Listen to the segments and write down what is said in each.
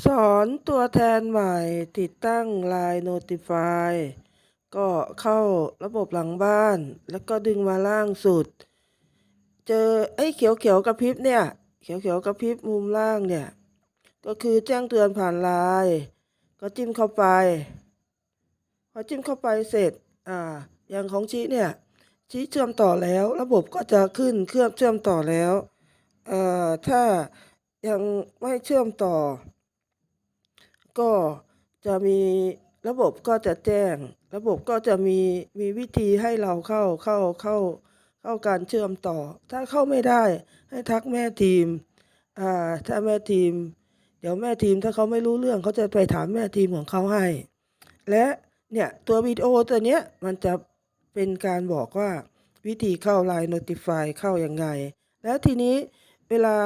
สอนตัวแทนใหม่ติดตั้ง LINE Notify ก็เข้าระบบหลังบ้าน แล้วก็ดึงมาล่างสุด เจอไอ้เขียวเขียวๆกระพริบเนี่ย เขียวเขียวๆกระพริบมุมล่างเนี่ย ก็คือแจ้งเตือนผ่านไลน์ก็จิ้มเข้าไป พอจิ้มเข้าไปเสร็จอ่าอย่างของชี้เนี่ยชี้เชื่อมต่อแล้ว ระบบก็จะขึ้นเครื่องเชื่อมต่อแล้วเอ่อถ้ายังไม่เชื่อมต่อ ก็จะมีระบบก็จะแจ้ง ระบบก็จะมีมีวิธีให้เราเข้าเข้าเข้าเข้าการเชื่อมต่อ ถ้าเข้าไม่ได้ให้ทักแม่ทีมอ่าถ้าแม่ทีม เดี๋ยวแม่ทีมถ้าเขาไม่รู้เรื่องเขาจะไปถามแม่ทีมของเขาให้ และเนี่ยตัววิดีโอตัวเนี้ยมันจะเป็นการบอกว่าวิธีเข้า Line Notify เข้ายังไง แล้วทีนี้เวลา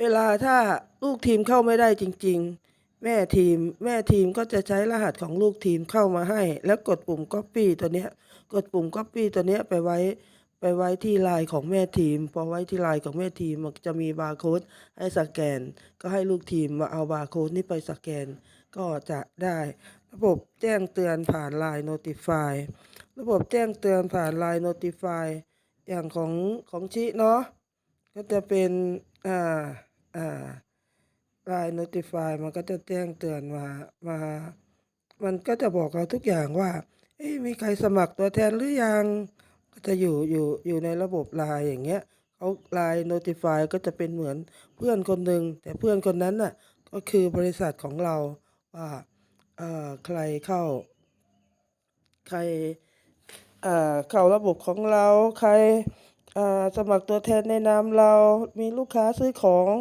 เวลาถ้าลูกทีมเข้าไม่ได้จริง ๆ แม่ทีม แม่ทีมก็จะใช้รหัสของลูกทีมเข้ามาให้ แล้วกดปุ่ม Copy ตัวเนี้ยกดปุ่ม Copy ตัวเนี้ยไปไว้ไปไว้ที่ลน์ของแม่ทีม พอไว้ที่ลน์ของแม่ทีมมันจะมีบาร์โค้ดให้สแกน ก็ให้ลูกทีมมาเอาบาร์โค้ดนี้ไปสแกน ก็จะได้ ระบบแจ้งเตือนผ่าน Line Notify ระบบแจ้งเตือนผ่าน Line Notify อย่างของของชิเนาะก็จะเป็นอ่า อ่า Line Notify มันก็จะแจ้งเตือนมามา มันก็จะบอกเราทุกอย่างว่าเอ๊ะมีใครสมัครตัวแทนหรือยัง ก็จะอยู่อยู่อยู่ในระบบ Line อย่างเงี้ยเขา Line Notify ก็จะเป็นเหมือนเพื่อนคนหนึ่งแต่เพื่อนคนนั้นน่ะก็คือบริษัทของเราว่าเอ่อใครเข้า ใครเอ่อเข้าระบบของเราใครเอ่าสมัครตัวแทนในนามเรา มีลูกค้าซื้อของ